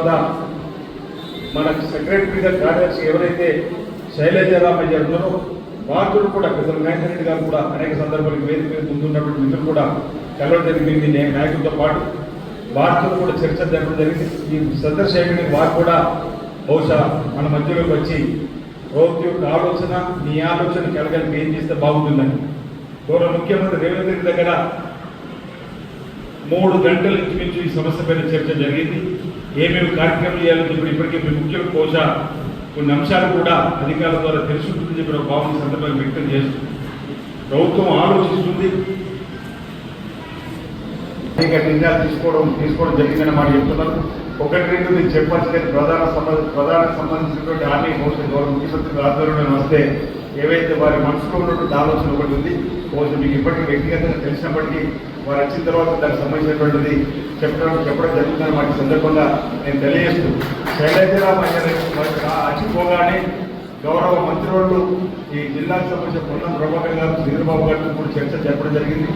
మన సెక్రటరీగా కార్యదర్శి ఎవరైతే శైలజరామయ్య ఉన్నారో వార్తలు కూడా పెద్దలు నాయకర్ రెడ్డి గారు కూడా అనేక సందర్భాలకు వేదిక మీద ముందున్నటువంటి మిత్రులు కూడా కలవడం జరిగింది. నే- నాయకులతో పాటు వార్తలు కూడా చర్చ జరగడం జరిగింది. ఈ సందర్శకుడిని వారు కూడా బహుశా మన మధ్యలోకి వచ్చి ప్రభుత్వం యొక్క ఆలోచన నీ ఆలోచన కలగలిపి ఏం చేస్తే బాగుంటుందని. గౌరవ ముఖ్యమంత్రి రేవంత్ రెడ్డి దగ్గర మూడు గంటల ఇంచుమించు ఈ సమస్యపైన చర్చ జరిగింది. ఏమేమి కార్యక్రమం చేయాలని చెప్పి ఇప్పటికే మీ ముఖ్య బహుశా కొన్ని అంశాలు కూడా అధికారుల ద్వారా తెలుసుకుంటుందని చెప్పి ఒక భావన సందర్భంగా వ్యక్తం చేస్తుంది ప్రభుత్వం ఆలోచిస్తుంది. అనేక నిర్ణయాలు తీసుకోవడం తీసుకోవడం జరిగిందని మాట చెప్తున్నారు. ఒకటి రెండు నేను చెప్పాల్సిన ప్రధాన సంబంధ ప్రధాన సంబంధించినటువంటి హామీ బహుశా గౌరవ ముఖ్యమంత్రి ఆధ్వర్యంలో వస్తే ఏవైతే వారి మనసులో ఉన్నటువంటి ఆలోచన ఒకటి ఉంది కొంచెం మీకు ఇప్పటికీ వ్యక్తిగతంగా తెలిసినప్పటికీ వారు వచ్చిన తర్వాత దానికి సంబంధించినటువంటిది చెప్పడం చెప్పడం జరుగుతుందని వాటి సందర్భంగా నేను తెలియజేస్తూ శైలజరామ్ అచ్చిపోగానే గౌరవ మంత్రులు ఈ జిల్లాకు సంబంధించిన పొన్నం ప్రభాకర్ గారు చంద్రబాబు గారితో కూడా చర్చ జరపడం జరిగింది.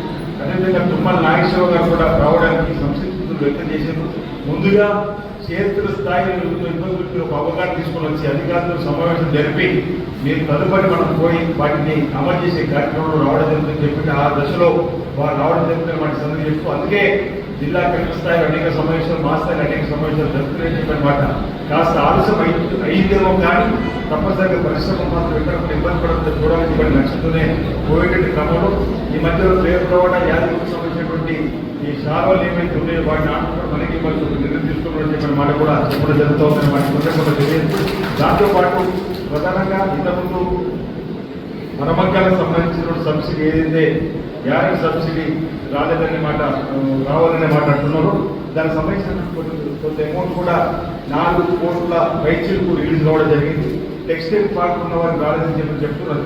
అదేవిధంగా తుమ్మల నాగేశ్వరరావు గారు కూడా రావడానికి సంసిద్ధతలు వ్యక్తం చేశారు. ముందుగా క్షేత్ర స్థాయిలో ఇబ్బందులకి ఒక అవగాహన తీసుకుని వచ్చి అధికారులతో సమావేశం జరిపి మీరు తదుపరి మనం పోయి వాటిని అమలు చేసే కార్యక్రమంలో రావడం జరుగుతుందని చెప్పి ఆ దశలో వారు రావడం జరుగుతుందని వాటి సందర్భం చెప్తూ అందుకే జిల్లా కేంద్ర స్థాయిలో అనేక సమావేశాలు మా స్థాయిలో అనేక సమావేశాలు జరుగుతున్నాయని చెప్పనమాట కాస్త ఆలస్యం అయింది అయిందేమో కానీ తప్పనిసరిగా పరిశ్రమ మాత్రం ఎక్కడ ఇబ్బంది పడకుండా చూడాలని చెప్పి నచ్చుతూనే పోయేటట్టు క్రమంలో ఈ మధ్యలో పేరు ప్రవాడ యాదగిరికి సంబంధించినటువంటి ఈ శాఖలు ఏమైతే ఉన్నాయో వాటిని ఆటలు మనకి ఇవ్వాల్సి నిర్ణయం తీసుకోవడం చెప్పిన మాట కూడా ఎప్పుడు జరుగుతుందని వాటి కొంచెం కొంత తెలియదు. దాంతో పాటు ప్రధానంగా ఇంతకుముందు మరమగ్గాలకు సంబంధించిన సబ్సిడీ ఏదైతే యారీ సబ్సిడీ రాలేదనే మాట రావాలనే మాట అంటున్నారు దానికి సంబంధించిన కొంత అమౌంట్ కూడా నాలుగు కోట్ల పైచీలకు రిలీజ్ కావడం జరిగింది. టెక్స్టైల్ పార్క్ ఉన్న వారికి రాలేదని చెప్పి చెప్తున్నారు.